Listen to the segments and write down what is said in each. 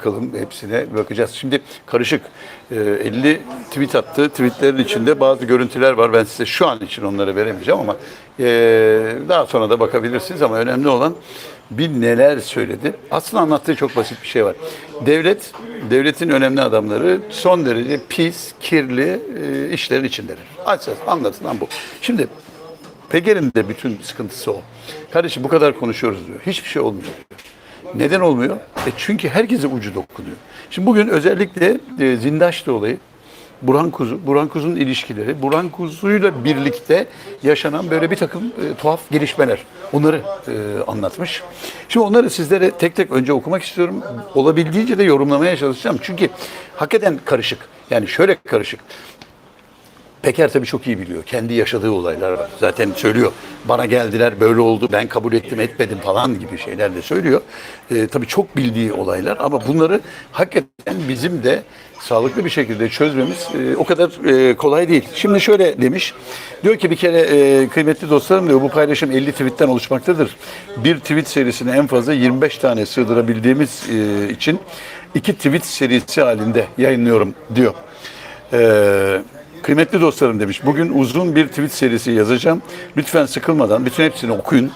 bakalım hepsine bakacağız. Şimdi karışık. Ee, 50 tweet attı. Tweetlerin içinde bazı görüntüler var. Ben size şu an için onları veremeyeceğim ama ee, daha sonra da bakabilirsiniz ama önemli olan bir neler söyledi. Aslında anlattığı çok basit bir şey var. Devlet, devletin önemli adamları son derece pis, kirli e, işlerin içindeler. Açıkçası anlatılan bu. Şimdi Peker'in de bütün sıkıntısı o. Kardeşim bu kadar konuşuyoruz diyor. Hiçbir şey olmuyor diyor. Neden olmuyor? E çünkü herkese ucu dokunuyor. Şimdi bugün özellikle e, Zindaşlı olayı, Burhan Kuzu, Burhan Kuzu'nun ilişkileri, Burhan Kuzu'yla birlikte yaşanan böyle bir takım e, tuhaf gelişmeler. Onları e, anlatmış. Şimdi onları sizlere tek tek önce okumak istiyorum. Olabildiğince de yorumlamaya çalışacağım. Çünkü hakikaten karışık. Yani şöyle karışık. Peker tabii çok iyi biliyor. Kendi yaşadığı olaylar var. Zaten söylüyor. Bana geldiler böyle oldu. Ben kabul ettim etmedim falan gibi şeyler de söylüyor. Ee, tabii çok bildiği olaylar ama bunları hakikaten bizim de sağlıklı bir şekilde çözmemiz e, o kadar e, kolay değil. Şimdi şöyle demiş. Diyor ki bir kere e, kıymetli dostlarım diyor bu paylaşım 50 tweetten oluşmaktadır. Bir tweet serisine en fazla 25 tane sığdırabildiğimiz e, için iki tweet serisi halinde yayınlıyorum diyor. Ee, kıymetli dostlarım demiş. Bugün uzun bir tweet serisi yazacağım. Lütfen sıkılmadan bütün hepsini okuyun.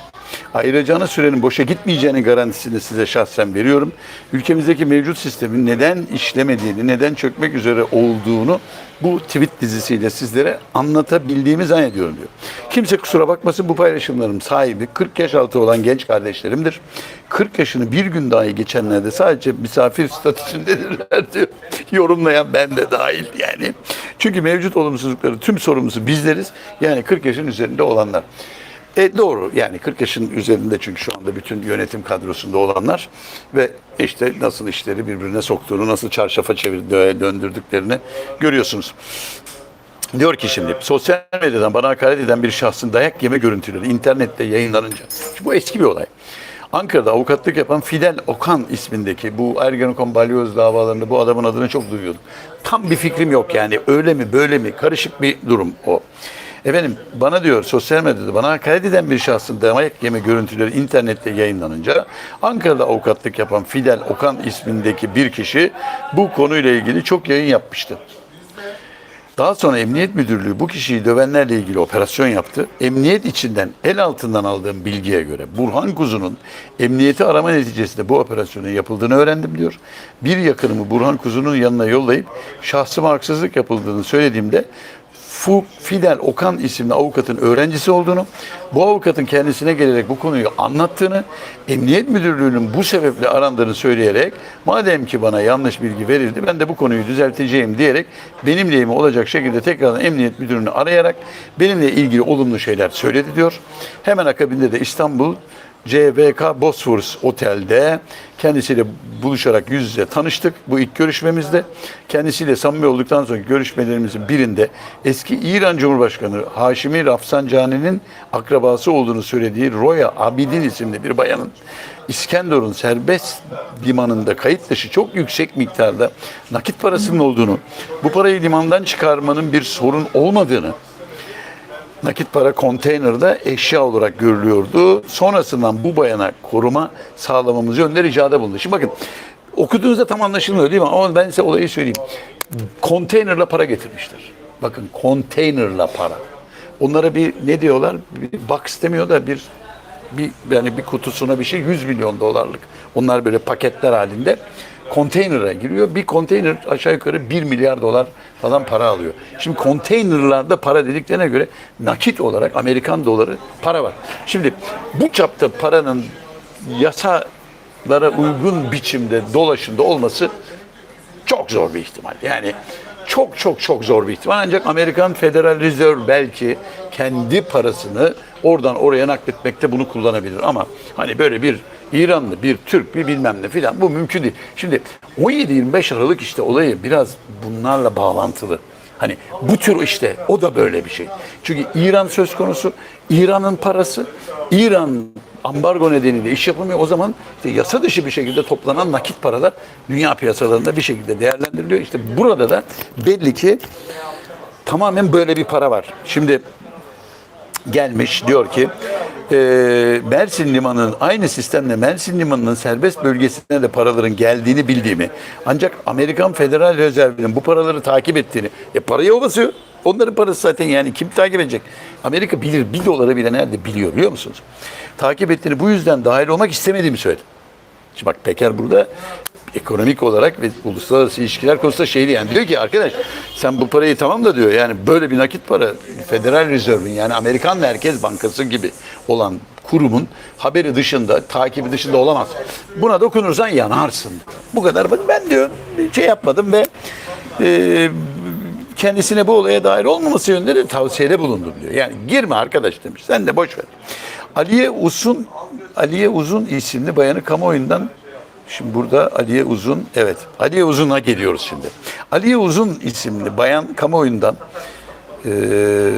Ayıracağınız sürenin boşa gitmeyeceğini garantisini size şahsen veriyorum. Ülkemizdeki mevcut sistemin neden işlemediğini, neden çökmek üzere olduğunu bu tweet dizisiyle sizlere anlatabildiğimi zannediyorum diyor. Kimse kusura bakmasın bu paylaşımlarım sahibi 40 yaş altı olan genç kardeşlerimdir. 40 yaşını bir gün dahi geçenlerde sadece misafir statüsündedirler diyor. Yorumlayan ben de dahil yani. Çünkü mevcut olumsuzlukları tüm sorumlusu bizleriz. Yani 40 yaşın üzerinde olanlar. E doğru yani 40 yaşın üzerinde çünkü şu anda bütün yönetim kadrosunda olanlar ve işte nasıl işleri birbirine soktuğunu, nasıl çarşafa çevirip dö- döndürdüklerini görüyorsunuz. Diyor ki şimdi sosyal medyadan bana hakaret eden bir şahsın dayak yeme görüntüleri internette yayınlanınca. Şimdi bu eski bir olay. Ankara'da avukatlık yapan Fidel Okan ismindeki bu Ergenekon balyoz davalarında bu adamın adını çok duyuyordum. Tam bir fikrim yok yani öyle mi böyle mi karışık bir durum o. Efendim bana diyor sosyal medyada bana hakaret bir şahsın dayak yeme görüntüleri internette yayınlanınca Ankara'da avukatlık yapan Fidel Okan ismindeki bir kişi bu konuyla ilgili çok yayın yapmıştı. Daha sonra Emniyet Müdürlüğü bu kişiyi dövenlerle ilgili operasyon yaptı. Emniyet içinden el altından aldığım bilgiye göre Burhan Kuzu'nun emniyeti arama neticesinde bu operasyonun yapıldığını öğrendim diyor. Bir yakınımı Burhan Kuzu'nun yanına yollayıp şahsıma haksızlık yapıldığını söylediğimde Fu Fidel Okan isimli avukatın öğrencisi olduğunu, bu avukatın kendisine gelerek bu konuyu anlattığını, Emniyet Müdürlüğü'nün bu sebeple arandığını söyleyerek, madem ki bana yanlış bilgi verildi, ben de bu konuyu düzelteceğim diyerek, benim lehime olacak şekilde tekrardan Emniyet Müdürlüğü'nü arayarak benimle ilgili olumlu şeyler söyledi diyor. Hemen akabinde de İstanbul CVK Bosphorus Otel'de kendisiyle buluşarak yüz yüze tanıştık bu ilk görüşmemizde. Kendisiyle samimi olduktan sonra görüşmelerimizin birinde eski İran Cumhurbaşkanı Haşimi Rafsanjani'nin akrabası olduğunu söylediği Roya Abidin isimli bir bayanın İskenderun serbest limanında kayıt dışı çok yüksek miktarda nakit parasının olduğunu, bu parayı limandan çıkarmanın bir sorun olmadığını, nakit para konteynerde eşya olarak görülüyordu. Sonrasından bu bayana koruma sağlamamız yönünde ricada bulundu. Şimdi bakın okuduğunuzda tam anlaşılmıyor değil mi? Ama ben size olayı söyleyeyim. Konteynerla para getirmişler. Bakın konteynerla para. Onlara bir ne diyorlar? Bir box demiyor da bir bir yani bir kutusuna bir şey 100 milyon dolarlık. Onlar böyle paketler halinde konteynere giriyor. Bir konteyner aşağı yukarı 1 milyar dolar falan para alıyor. Şimdi konteynerlarda para dediklerine göre nakit olarak Amerikan doları para var. Şimdi bu çapta paranın yasalara uygun biçimde dolaşımda olması çok zor bir ihtimal. Yani çok çok çok zor bir ihtimal. Ancak Amerikan Federal Reserve belki kendi parasını oradan oraya nakletmekte bunu kullanabilir. Ama hani böyle bir İranlı, bir Türk, bir bilmem ne filan bu mümkün değil. Şimdi 17-25 Aralık işte olayı biraz bunlarla bağlantılı. Hani bu tür işte o da böyle bir şey. Çünkü İran söz konusu, İran'ın parası, İran ambargo nedeniyle iş yapılmıyor. O zaman işte yasa dışı bir şekilde toplanan nakit paralar dünya piyasalarında bir şekilde değerlendiriliyor. İşte burada da belli ki tamamen böyle bir para var. Şimdi gelmiş diyor ki e, Mersin Limanı'nın aynı sistemle Mersin Limanı'nın serbest bölgesine de paraların geldiğini bildiğimi ancak Amerikan Federal Rezervi'nin bu paraları takip ettiğini e parayı o basıyor. Onların parası zaten yani kim takip edecek? Amerika bilir. Bir doları bile nerede biliyor biliyor musunuz? Takip ettiğini bu yüzden dahil olmak istemediğimi söyledim. Şimdi bak Peker burada ekonomik olarak ve uluslararası ilişkiler konusunda şeydi yani diyor ki arkadaş sen bu parayı tamam da diyor yani böyle bir nakit para Federal Reserve'in yani Amerikan Merkez Bankası gibi olan kurumun haberi dışında, takibi dışında olamaz. Buna dokunursan yanarsın. Bu kadar. Ben diyor şey yapmadım ve e, kendisine bu olaya dair olmaması yönünde de tavsiyede bulundum diyor. Yani girme arkadaş demiş. Sen de boş ver. Aliye Uzun Aliye Uzun isimli bayanı kamuoyundan Şimdi burada Aliye Uzun, evet Aliye Uzun'a geliyoruz şimdi. Aliye Uzun isimli bayan kamuoyundan eee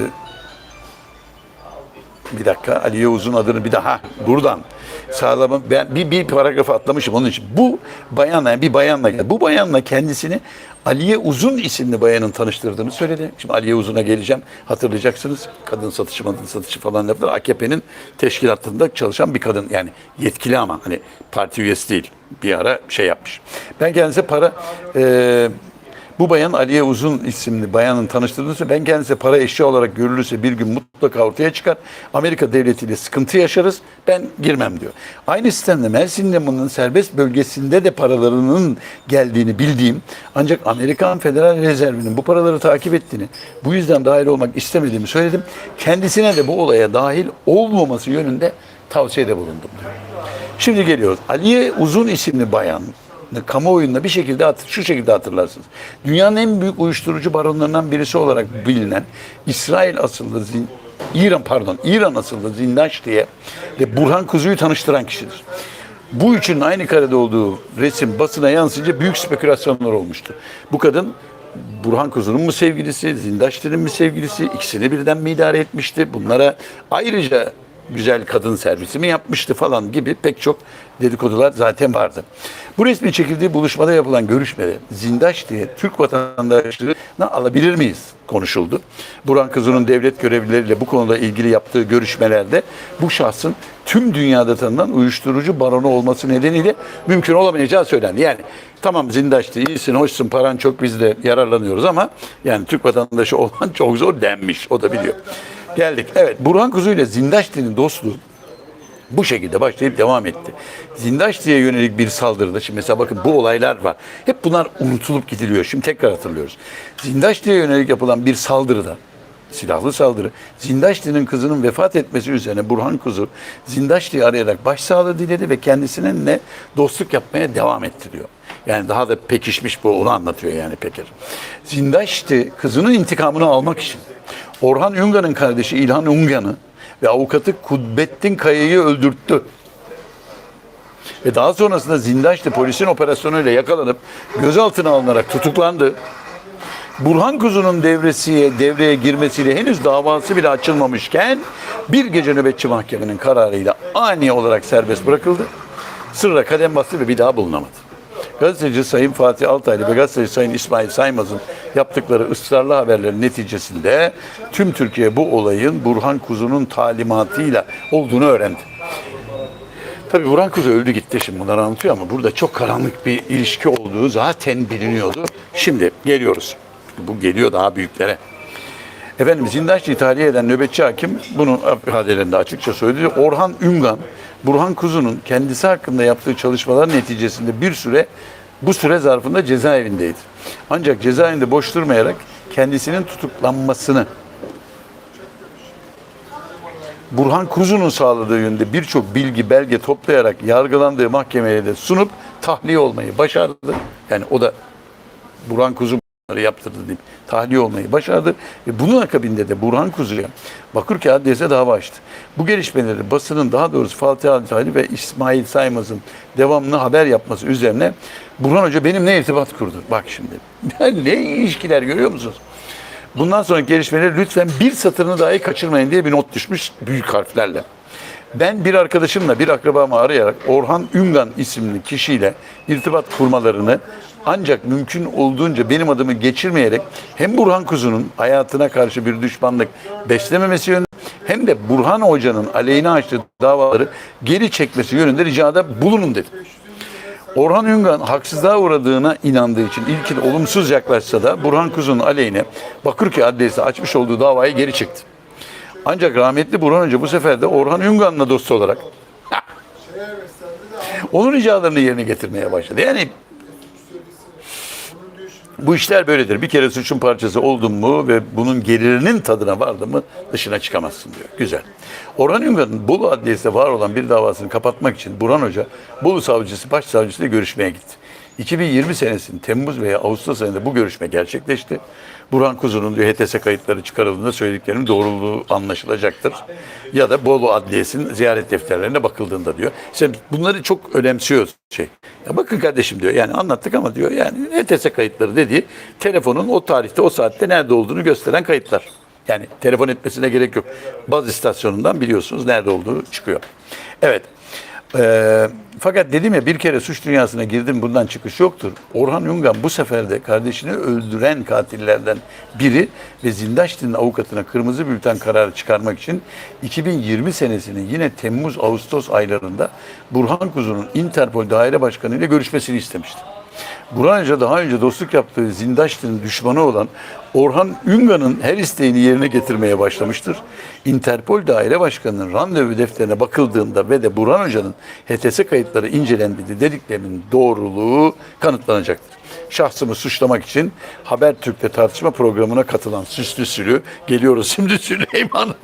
bir dakika Aliye Uzun adını bir daha buradan sağlamam. Ben bir, bir paragrafı atlamışım onun için. Bu bayanla yani bir bayanla. Bu bayanla kendisini Aliye Uzun isimli bayanın tanıştırdığını söyledi. Şimdi Aliye Uzun'a geleceğim. Hatırlayacaksınız. Kadın satışı, kadın satışı falan yaptılar. AKP'nin teşkilatında çalışan bir kadın. Yani yetkili ama hani parti üyesi değil. Bir ara şey yapmış. Ben kendisine para eee bu bayan Aliye Uzun isimli bayanın tanıştırdığını ben kendisi para eşya olarak görülürse bir gün mutlaka ortaya çıkar. Amerika devletiyle sıkıntı yaşarız. Ben girmem diyor. Aynı sistemde Mersin Limanı'nın serbest bölgesinde de paralarının geldiğini bildiğim ancak Amerikan Federal Rezervi'nin bu paraları takip ettiğini bu yüzden dahil olmak istemediğimi söyledim. Kendisine de bu olaya dahil olmaması yönünde tavsiyede bulundum diyor. Şimdi geliyoruz. Aliye Uzun isimli bayan kamuoyunda bir şekilde hatır, şu şekilde hatırlarsınız. Dünyanın en büyük uyuşturucu baronlarından birisi olarak bilinen İsrail asıllı İran pardon İran asıllı Zindaş diye ve Burhan Kuzu'yu tanıştıran kişidir. Bu üçünün aynı karede olduğu resim basına yansıyınca büyük spekülasyonlar olmuştu. Bu kadın Burhan Kuzu'nun mu sevgilisi, Zindaşti'nin mi sevgilisi, ikisini birden mi idare etmişti? Bunlara ayrıca güzel kadın servisi mi yapmıştı falan gibi pek çok dedikodular zaten vardı. Bu resmin çekildiği buluşmada yapılan görüşmede Zindaş diye Türk vatandaşlığını alabilir miyiz konuşuldu. Burhan Kuzu'nun devlet görevlileriyle bu konuda ilgili yaptığı görüşmelerde bu şahsın tüm dünyada tanınan uyuşturucu baronu olması nedeniyle mümkün olamayacağı söylendi. Yani tamam Zindaş'tı, iyisin, hoşsun, paran çok biz de yararlanıyoruz ama yani Türk vatandaşı olan çok zor denmiş. O da biliyor. Geldik. Evet Burhan Kuzu ile Zindaşti'nin dostluğu bu şekilde başlayıp devam etti. Zindaşti'ye yönelik bir saldırıda, şimdi mesela bakın bu olaylar var. Hep bunlar unutulup gidiliyor. Şimdi tekrar hatırlıyoruz. Zindaşti'ye yönelik yapılan bir saldırıda, silahlı saldırı, Zindaşti'nin kızının vefat etmesi üzerine Burhan Kuzu, Zindaşti'yi arayarak başsağlığı diledi ve kendisine dostluk yapmaya devam etti diyor. Yani daha da pekişmiş bu onu anlatıyor yani Peker. Zindaşti kızının intikamını almak için Orhan Üngan'ın kardeşi İlhan Üngan'ı ve avukatı Kudbettin Kaya'yı öldürttü. Ve daha sonrasında Zindaş'ta polisin operasyonuyla yakalanıp gözaltına alınarak tutuklandı. Burhan Kuzu'nun devresiye, devreye girmesiyle henüz davası bile açılmamışken bir gece nöbetçi mahkemenin kararıyla ani olarak serbest bırakıldı. Sırra kadem bastı ve bir daha bulunamadı. Gazeteci Sayın Fatih Altaylı ve gazeteci Sayın İsmail Saymaz'ın yaptıkları ısrarlı haberlerin neticesinde tüm Türkiye bu olayın Burhan Kuzu'nun talimatıyla olduğunu öğrendi. Tabii Burhan Kuzu öldü gitti şimdi bunları anlatıyor ama burada çok karanlık bir ilişki olduğu zaten biliniyordu. Şimdi geliyoruz. Bu geliyor daha büyüklere. Efendim Zindaşçı'yı tahliye eden nöbetçi hakim bunu ifadelerinde açıkça söyledi. Orhan Üngan, Burhan Kuzu'nun kendisi hakkında yaptığı çalışmalar neticesinde bir süre bu süre zarfında cezaevindeydi. Ancak cezaevinde boş durmayarak kendisinin tutuklanmasını Burhan Kuzu'nun sağladığı yönde birçok bilgi, belge toplayarak yargılandığı mahkemeye de sunup tahliye olmayı başardı. Yani o da Burhan Kuzu yaptırdı deyip tahliye olmayı başardı. Ve bunun akabinde de Burhan Kuzu'ya Bakırköy Adliyesi'ne dava açtı. Bu gelişmeleri basının daha doğrusu Fatih Altaylı ve İsmail Saymaz'ın devamlı haber yapması üzerine Burhan Hoca benimle irtibat kurdu. Bak şimdi. ne ilişkiler görüyor musunuz? Bundan sonraki gelişmeleri lütfen bir satırını dahi kaçırmayın diye bir not düşmüş büyük harflerle. Ben bir arkadaşımla bir akrabamı arayarak Orhan Üngan isimli kişiyle irtibat kurmalarını ancak mümkün olduğunca benim adımı geçirmeyerek hem Burhan Kuzu'nun hayatına karşı bir düşmanlık beslememesi yönünde hem de Burhan Hoca'nın aleyhine açtığı davaları geri çekmesi yönünde ricada bulunun dedi. Orhan Üngan haksızlığa uğradığına inandığı için ilkin olumsuz yaklaşsa da Burhan Kuzu'nun aleyhine Bakırköy Adliyesi açmış olduğu davayı geri çekti. Ancak rahmetli Burhan Hoca bu sefer de Orhan Üngan'la dost olarak onun ricalarını yerine getirmeye başladı. Yani bu işler böyledir. Bir kere suçun parçası oldun mu ve bunun gelirinin tadına vardın mı dışına çıkamazsın diyor. Güzel. Orhan Üngan'ın Bolu Adliyesi'nde var olan bir davasını kapatmak için Burhan Hoca Bolu Savcısı, Başsavcısıyla görüşmeye gitti. 2020 senesinin Temmuz veya Ağustos ayında bu görüşme gerçekleşti. Burhan Kuzu'nun diyor HTS kayıtları çıkarıldığında söylediklerimin doğruluğu anlaşılacaktır. Ya da Bolu Adliyesi'nin ziyaret defterlerine bakıldığında diyor. İşte bunları çok önemsiyor şey. Ya bakın kardeşim diyor yani anlattık ama diyor yani HTS kayıtları dediği telefonun o tarihte o saatte nerede olduğunu gösteren kayıtlar. Yani telefon etmesine gerek yok. Baz istasyonundan biliyorsunuz nerede olduğu çıkıyor. Evet. Ee, fakat dedim ya bir kere suç dünyasına girdim bundan çıkış yoktur. Orhan Yungan bu sefer de kardeşini öldüren katillerden biri ve Zindaşti'nin avukatına kırmızı bülten kararı çıkarmak için 2020 senesinin yine Temmuz-Ağustos aylarında Burhan Kuzu'nun Interpol Daire Başkanı ile görüşmesini istemişti. Burhan Hoca daha önce dostluk yaptığı Zindaşti'nin düşmanı olan Orhan Üngan'ın her isteğini yerine getirmeye başlamıştır. Interpol Daire Başkanı'nın randevu defterine bakıldığında ve de Burhan Hoca'nın HTS kayıtları incelendiğinde dediklerinin doğruluğu kanıtlanacaktır. Şahsımı suçlamak için Habertürk'te tartışma programına katılan süslü sülü geliyoruz şimdi Süleyman'ın.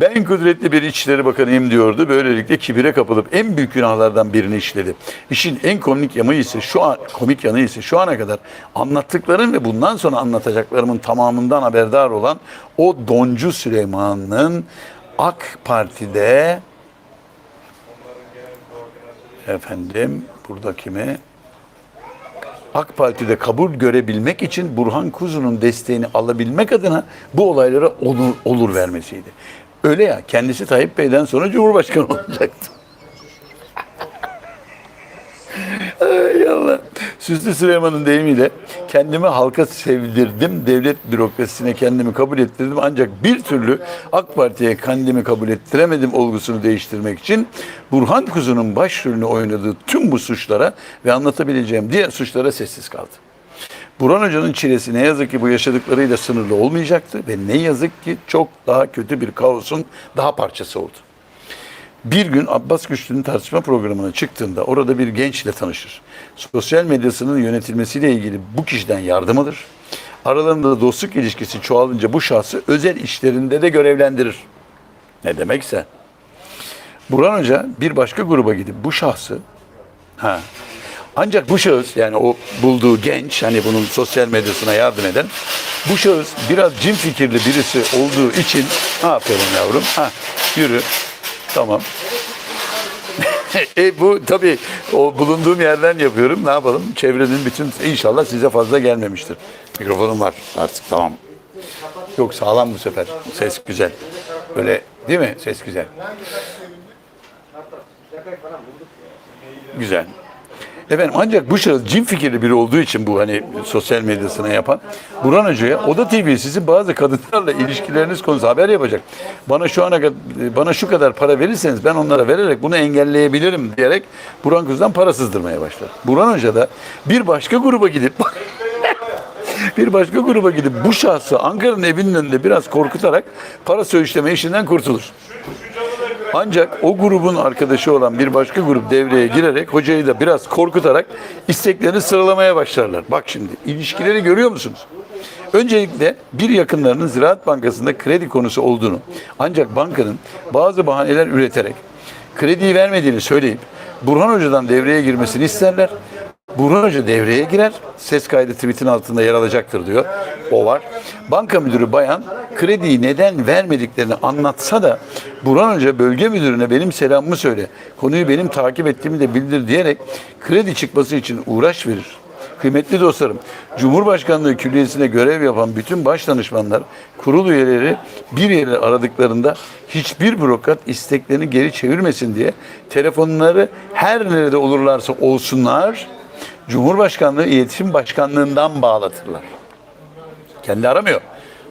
Ben kudretli bir İçişleri Bakanıyım diyordu. Böylelikle kibire kapılıp en büyük günahlardan birini işledi. İşin en komik yanı ise şu an komik yanı ise şu ana kadar anlattıklarım ve bundan sonra anlatacaklarımın tamamından haberdar olan o Doncu Süleyman'ın AK Parti'de efendim burada kimi AK Parti'de kabul görebilmek için Burhan Kuzu'nun desteğini alabilmek adına bu olaylara olur, olur vermesiydi. Öyle ya kendisi Tayyip Bey'den sonra Cumhurbaşkanı olacaktı. Ay Allah. Süslü Süleyman'ın deyimiyle kendimi halka sevdirdim, devlet bürokrasisine kendimi kabul ettirdim ancak bir türlü AK Parti'ye kendimi kabul ettiremedim olgusunu değiştirmek için Burhan Kuzu'nun başrolünü oynadığı tüm bu suçlara ve anlatabileceğim diğer suçlara sessiz kaldı. Burhan Hoca'nın çilesi ne yazık ki bu yaşadıklarıyla sınırlı olmayacaktı ve ne yazık ki çok daha kötü bir kaosun daha parçası oldu. Bir gün Abbas Güçlü'nün tartışma programına çıktığında orada bir gençle tanışır. Sosyal medyasının yönetilmesiyle ilgili bu kişiden yardım alır. Aralarında dostluk ilişkisi çoğalınca bu şahsı özel işlerinde de görevlendirir. Ne demekse. Burhan Hoca bir başka gruba gidip bu şahsı ha, ancak bu şahıs yani o bulduğu genç hani bunun sosyal medyasına yardım eden bu şahıs biraz cin fikirli birisi olduğu için aferin yavrum ha yürü tamam e, bu tabii o bulunduğum yerden yapıyorum. Ne yapalım? Çevrenin bütün inşallah size fazla gelmemiştir. Mikrofonum var artık tamam. Yok sağlam bu sefer. Ses güzel. Böyle değil mi? Ses güzel. Güzel. Efendim ancak bu şahıs cin fikirli biri olduğu için bu hani sosyal medyasına yapan Burhan Hoca'ya Oda TV sizin bazı kadınlarla ilişkileriniz konusu haber yapacak. Bana şu ana kadar bana şu kadar para verirseniz ben onlara vererek bunu engelleyebilirim diyerek Burhan Kuz'dan para sızdırmaya başladı. Burhan Hoca da bir başka gruba gidip bir başka gruba gidip bu şahsı Ankara'nın evinin önünde biraz korkutarak para söğüşleme işinden kurtulur. Ancak o grubun arkadaşı olan bir başka grup devreye girerek hocayı da biraz korkutarak isteklerini sıralamaya başlarlar. Bak şimdi ilişkileri görüyor musunuz? Öncelikle bir yakınlarının Ziraat Bankası'nda kredi konusu olduğunu ancak bankanın bazı bahaneler üreterek krediyi vermediğini söyleyip Burhan Hoca'dan devreye girmesini isterler. Burhan Hoca devreye girer. Ses kaydı tweetin altında yer alacaktır diyor. O var. Banka müdürü bayan krediyi neden vermediklerini anlatsa da Burhan Hoca bölge müdürüne benim selamımı söyle. Konuyu benim takip ettiğimi de bildir diyerek kredi çıkması için uğraş verir. Kıymetli dostlarım, Cumhurbaşkanlığı Külliyesi'ne görev yapan bütün baş danışmanlar, kurul üyeleri bir yere aradıklarında hiçbir bürokrat isteklerini geri çevirmesin diye telefonları her nerede olurlarsa olsunlar, Cumhurbaşkanlığı İletişim Başkanlığından bağlatırlar. Kendi aramıyor.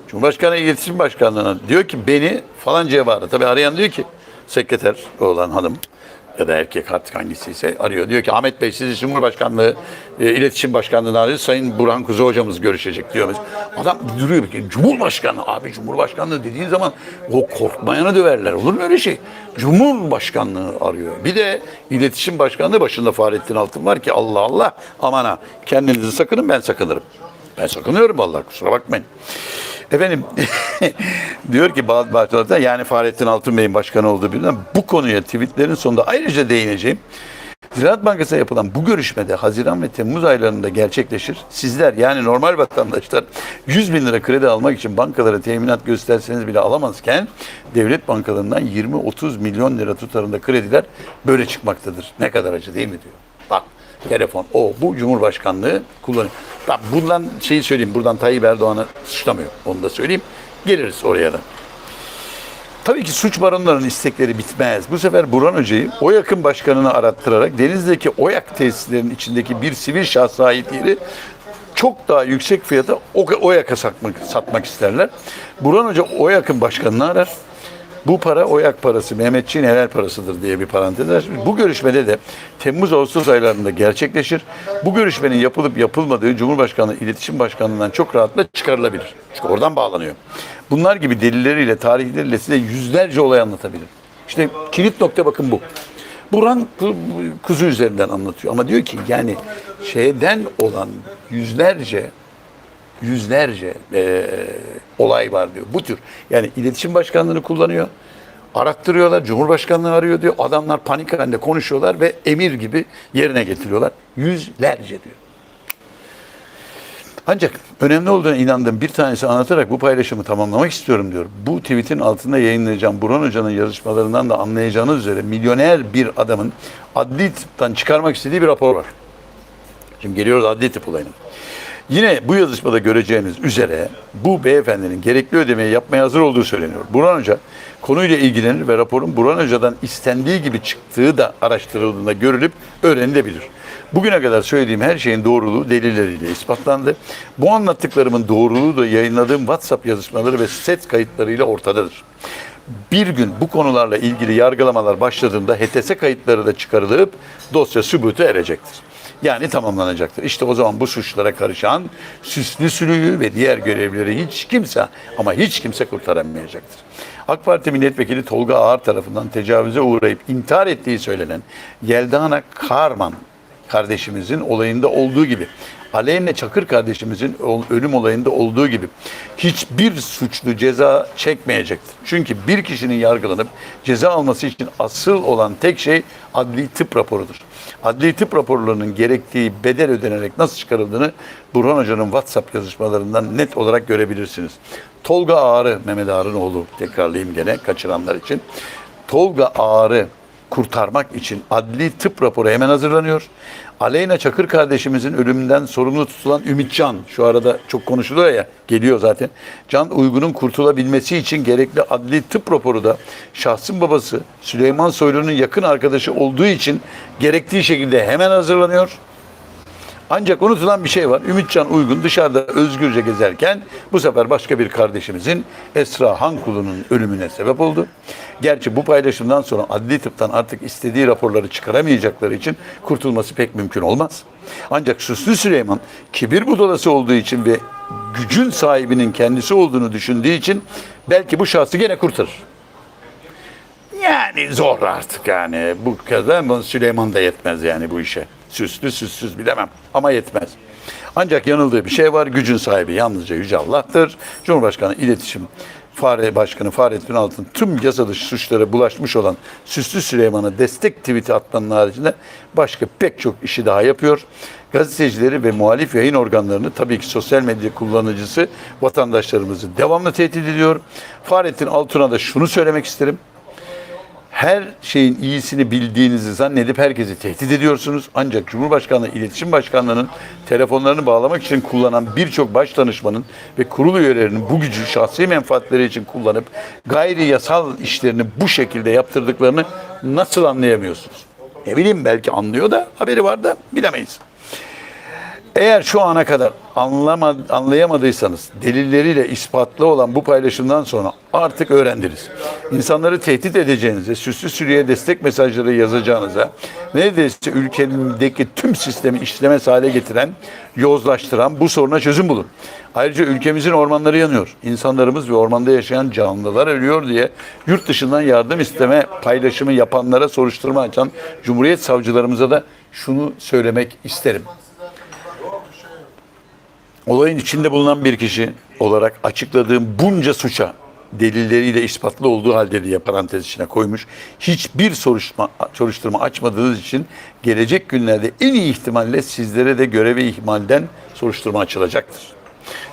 Cumhurbaşkanı İletişim Başkanlığı'na diyor ki beni falancaya bağırın. Tabii arayan diyor ki sekreter olan hanım ya da erkek artık hangisiyse arıyor. Diyor ki Ahmet Bey sizi Cumhurbaşkanlığı e, İletişim Başkanlığı'na arıyor. Sayın Burhan Kuzu hocamız görüşecek diyor. Adam duruyor ki Cumhurbaşkanı abi Cumhurbaşkanlığı dediğin zaman o korkmayanı döverler. Olur mu öyle şey? Cumhurbaşkanlığı arıyor. Bir de İletişim Başkanlığı başında Fahrettin Altın var ki Allah Allah aman ha kendinizi sakının ben sakınırım. Ben sakınıyorum vallahi kusura bakmayın. Efendim diyor ki bazı bahçelerde yani Fahrettin Altun Bey'in başkanı olduğu bilinen bu konuya tweetlerin sonunda ayrıca değineceğim. Ziraat Bankası'na yapılan bu görüşmede Haziran ve Temmuz aylarında gerçekleşir. Sizler yani normal vatandaşlar 100 bin lira kredi almak için bankalara teminat gösterseniz bile alamazken devlet bankalarından 20-30 milyon lira tutarında krediler böyle çıkmaktadır. Ne kadar acı değil mi diyor. Bak telefon o bu Cumhurbaşkanlığı kullanıyor. Bak bundan şeyi söyleyeyim buradan Tayyip Erdoğan'ı suçlamıyor. Onu da söyleyeyim. Geliriz oraya da. Tabii ki suç baronlarının istekleri bitmez. Bu sefer Burhan Hoca'yı OYAK'ın başkanını arattırarak denizdeki OYAK tesislerinin içindeki bir sivil şahsa ait yeri çok daha yüksek fiyata OYAK'a satmak, satmak isterler. Burhan Hoca OYAK'ın başkanını arar. Bu para OYAK parası, Mehmetçiğin helal parasıdır diye bir parantez açmış. Bu görüşmede de Temmuz-Ağustos aylarında gerçekleşir. Bu görüşmenin yapılıp yapılmadığı Cumhurbaşkanlığı İletişim Başkanlığı'ndan çok rahatla çıkarılabilir. Çünkü oradan bağlanıyor. Bunlar gibi delilleriyle, tarihleriyle size yüzlerce olay anlatabilir. İşte kilit nokta bakın bu. Burhan bu- bu kuzu üzerinden anlatıyor. Ama diyor ki yani şeyden olan yüzlerce yüzlerce eee, olay var diyor. Bu tür yani iletişim başkanlığını kullanıyor. Arattırıyorlar, Cumhurbaşkanlığı arıyor diyor. Adamlar panik halinde konuşuyorlar ve emir gibi yerine getiriyorlar. Yüzlerce diyor. Ancak önemli olduğuna inandığım bir tanesi anlatarak bu paylaşımı tamamlamak istiyorum diyor. Bu tweetin altında yayınlayacağım Burhan Hoca'nın yazışmalarından da anlayacağınız üzere milyoner bir adamın adli tıptan çıkarmak istediği bir rapor var. Şimdi geliyoruz adli tıp olayına. Yine bu yazışmada göreceğiniz üzere bu beyefendinin gerekli ödemeyi yapmaya hazır olduğu söyleniyor. Burhan Hoca konuyla ilgilenir ve raporun Burhan Hoca'dan istendiği gibi çıktığı da araştırıldığında görülüp öğrenilebilir. Bugüne kadar söylediğim her şeyin doğruluğu delilleriyle ispatlandı. Bu anlattıklarımın doğruluğu da yayınladığım WhatsApp yazışmaları ve set kayıtlarıyla ortadadır. Bir gün bu konularla ilgili yargılamalar başladığında HTS kayıtları da çıkarılıp dosya sübutu erecektir. Yani tamamlanacaktır. İşte o zaman bu suçlara karışan süslü sülüğü ve diğer görevlileri hiç kimse ama hiç kimse kurtaramayacaktır. AK Parti milletvekili Tolga Ağar tarafından tecavüze uğrayıp intihar ettiği söylenen Yeldana Karman kardeşimizin olayında olduğu gibi Aleyhine Çakır kardeşimizin ölüm olayında olduğu gibi hiçbir suçlu ceza çekmeyecektir. Çünkü bir kişinin yargılanıp ceza alması için asıl olan tek şey adli tıp raporudur. Adli tıp raporlarının gerektiği bedel ödenerek nasıl çıkarıldığını Burhan Hoca'nın WhatsApp yazışmalarından net olarak görebilirsiniz. Tolga Ağar'ı, Mehmet Ağar'ın oğlu tekrarlayayım gene kaçıranlar için. Tolga Ağar'ı kurtarmak için adli tıp raporu hemen hazırlanıyor. Aleyna Çakır kardeşimizin ölümünden sorumlu tutulan Ümitcan, şu arada çok konuşuluyor ya, geliyor zaten. Can Uygun'un kurtulabilmesi için gerekli adli tıp raporu da şahsın babası Süleyman Soylu'nun yakın arkadaşı olduğu için gerektiği şekilde hemen hazırlanıyor. Ancak unutulan bir şey var. Ümitcan Uygun dışarıda özgürce gezerken bu sefer başka bir kardeşimizin Esra Hankulu'nun ölümüne sebep oldu. Gerçi bu paylaşımdan sonra adli tıptan artık istediği raporları çıkaramayacakları için kurtulması pek mümkün olmaz. Ancak Süslü Süleyman kibir budalası olduğu için ve gücün sahibinin kendisi olduğunu düşündüğü için belki bu şahsı gene kurtarır. Yani zor artık yani. Bu kadar Süleyman da yetmez yani bu işe. Süslü süssüz bilemem ama yetmez. Ancak yanıldığı bir şey var. Gücün sahibi yalnızca Yüce Allah'tır. Cumhurbaşkanı İletişim Fare Başkanı Fahrettin Altun tüm yasa suçlara bulaşmış olan Süslü Süleyman'a destek tweet'i atmanın haricinde başka pek çok işi daha yapıyor. Gazetecileri ve muhalif yayın organlarını tabii ki sosyal medya kullanıcısı vatandaşlarımızı devamlı tehdit ediyor. Fahrettin Altun'a da şunu söylemek isterim her şeyin iyisini bildiğinizi zannedip herkesi tehdit ediyorsunuz. Ancak Cumhurbaşkanlığı İletişim Başkanlığı'nın telefonlarını bağlamak için kullanan birçok baş danışmanın ve kurul üyelerinin bu gücü şahsi menfaatleri için kullanıp gayri yasal işlerini bu şekilde yaptırdıklarını nasıl anlayamıyorsunuz? Ne bileyim belki anlıyor da haberi var da bilemeyiz. Eğer şu ana kadar anlama, anlayamadıysanız delilleriyle ispatlı olan bu paylaşımdan sonra artık öğrendiniz. İnsanları tehdit edeceğinize, süslü sürüye destek mesajları yazacağınıza, neredeyse ülkedeki tüm sistemi işlemez hale getiren, yozlaştıran bu soruna çözüm bulun. Ayrıca ülkemizin ormanları yanıyor. İnsanlarımız ve ormanda yaşayan canlılar ölüyor diye yurt dışından yardım isteme paylaşımı yapanlara soruşturma açan Cumhuriyet savcılarımıza da şunu söylemek isterim. Olayın içinde bulunan bir kişi olarak açıkladığım bunca suça delilleriyle ispatlı olduğu halde diye parantez içine koymuş. Hiçbir soruşturma, soruşturma açmadığınız için gelecek günlerde en iyi ihtimalle sizlere de görevi ihmalden soruşturma açılacaktır.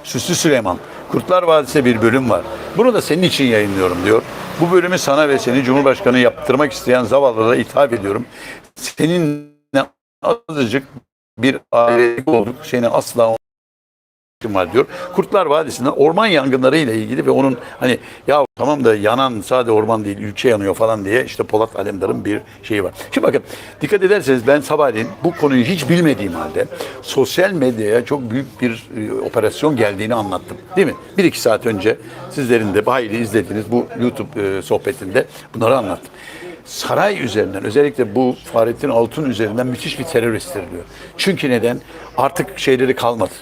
Süslü Süleyman, Kurtlar Vadisi'nde bir bölüm var. Bunu da senin için yayınlıyorum diyor. Bu bölümü sana ve seni Cumhurbaşkanı yaptırmak isteyen zavallılara ithaf ediyorum. Seninle azıcık bir ailelik olduk. Seni asla var diyor. Kurtlar Vadisi'nde orman yangınları ile ilgili ve onun hani ya tamam da yanan sadece orman değil ülke yanıyor falan diye işte Polat Alemdar'ın bir şeyi var. Şimdi bakın dikkat ederseniz ben sabahleyin bu konuyu hiç bilmediğim halde sosyal medyaya çok büyük bir e, operasyon geldiğini anlattım. Değil mi? Bir iki saat önce sizlerin de hayli izlediğiniz bu YouTube e, sohbetinde bunları anlattım saray üzerinden özellikle bu Fahrettin Altun üzerinden müthiş bir terör estiriliyor. Çünkü neden? Artık şeyleri kalmadı.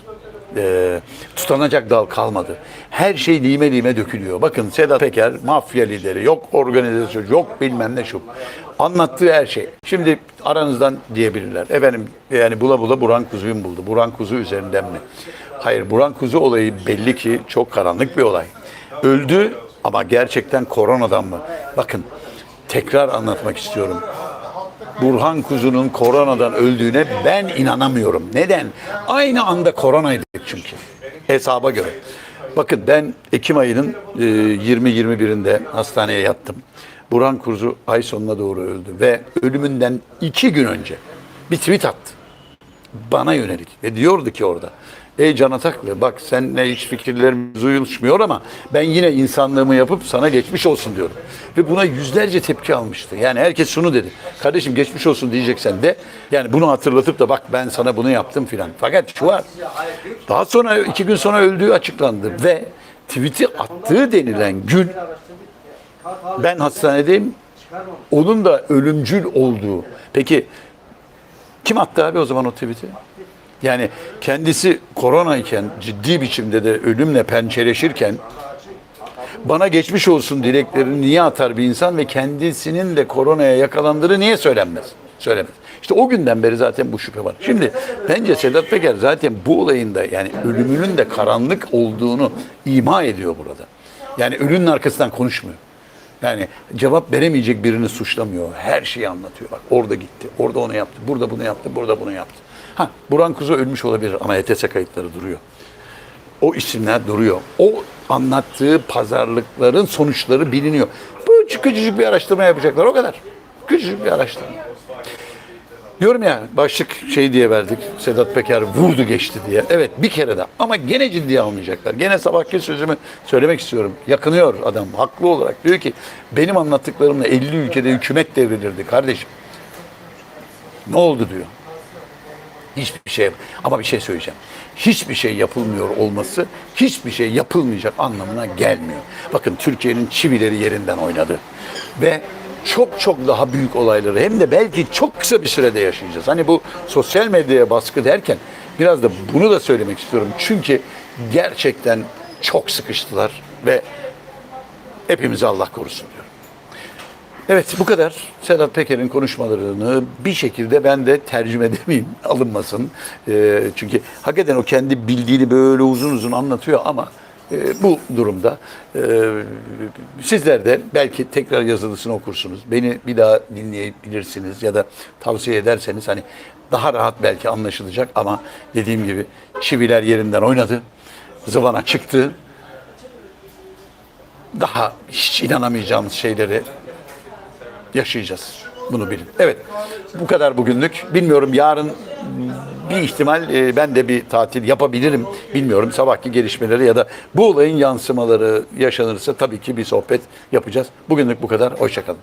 Ee, tutanacak dal kalmadı. Her şey lime lime dökülüyor. Bakın Sedat Peker mafya lideri, yok organizasyon, yok bilmem ne şu. Anlattığı her şey. Şimdi aranızdan diyebilirler. Efendim yani bula bula Burhan Kuzu'yu mu buldu? Burhan Kuzu üzerinden mi? Hayır Burhan Kuzu olayı belli ki çok karanlık bir olay. Öldü ama gerçekten koronadan mı? Bakın tekrar anlatmak istiyorum. Burhan Kuzu'nun koronadan öldüğüne ben inanamıyorum. Neden? Aynı anda koronaydık çünkü. Hesaba göre. Bakın ben Ekim ayının e, 20-21'inde hastaneye yattım. Burhan Kuzu ay sonuna doğru öldü ve ölümünden iki gün önce bir tweet attı. Bana yönelik ve diyordu ki orada Ey Can Ataklı bak seninle hiç fikirlerimiz uyuşmuyor ama ben yine insanlığımı yapıp sana geçmiş olsun diyorum. Ve buna yüzlerce tepki almıştı. Yani herkes şunu dedi. Kardeşim geçmiş olsun diyeceksen de yani bunu hatırlatıp da bak ben sana bunu yaptım filan. Fakat şu var. Daha sonra iki gün sonra öldüğü açıklandı ve tweet'i attığı denilen gün ben hastanedeyim. Onun da ölümcül olduğu. Peki kim attı abi o zaman o tweet'i? Yani kendisi korona iken ciddi biçimde de ölümle pençeleşirken bana geçmiş olsun dileklerini niye atar bir insan ve kendisinin de koronaya yakalandığını niye söylenmez? Söylemez. İşte o günden beri zaten bu şüphe var. Şimdi bence Sedat Peker zaten bu olayın da yani ölümünün de karanlık olduğunu ima ediyor burada. Yani ölünün arkasından konuşmuyor. Yani cevap veremeyecek birini suçlamıyor. Her şeyi anlatıyor. Bak orada gitti, orada onu yaptı, burada bunu yaptı, burada bunu yaptı. Ha, Burhan Kuzu ölmüş olabilir ama HTS kayıtları duruyor. O isimler duruyor. O anlattığı pazarlıkların sonuçları biliniyor. Bu küçücük bir araştırma yapacaklar o kadar. Küçücük bir araştırma. Diyorum ya başlık şey diye verdik. Sedat Peker vurdu geçti diye. Evet bir kere de ama gene ciddiye almayacaklar. Gene sabahki sözümü söylemek istiyorum. Yakınıyor adam haklı olarak. Diyor ki benim anlattıklarımla 50 ülkede hükümet devrilirdi kardeşim. Ne oldu diyor. Hiçbir şey ama bir şey söyleyeceğim. Hiçbir şey yapılmıyor olması hiçbir şey yapılmayacak anlamına gelmiyor. Bakın Türkiye'nin çivileri yerinden oynadı. Ve çok çok daha büyük olayları hem de belki çok kısa bir sürede yaşayacağız. Hani bu sosyal medyaya baskı derken biraz da bunu da söylemek istiyorum. Çünkü gerçekten çok sıkıştılar ve hepimizi Allah korusun diyorum. Evet bu kadar. Sedat Peker'in konuşmalarını bir şekilde ben de tercüme edemeyim alınmasın. Ee, çünkü hakikaten o kendi bildiğini böyle uzun uzun anlatıyor ama e, bu durumda e, sizler de belki tekrar yazılısını okursunuz. Beni bir daha dinleyebilirsiniz ya da tavsiye ederseniz hani daha rahat belki anlaşılacak ama dediğim gibi çiviler yerinden oynadı. Zıvana çıktı. Daha hiç inanamayacağımız şeyleri yaşayacağız. Bunu bilin. Evet. Bu kadar bugünlük. Bilmiyorum yarın bir ihtimal e, ben de bir tatil yapabilirim. Bilmiyorum sabahki gelişmeleri ya da bu olayın yansımaları yaşanırsa tabii ki bir sohbet yapacağız. Bugünlük bu kadar. Hoşçakalın.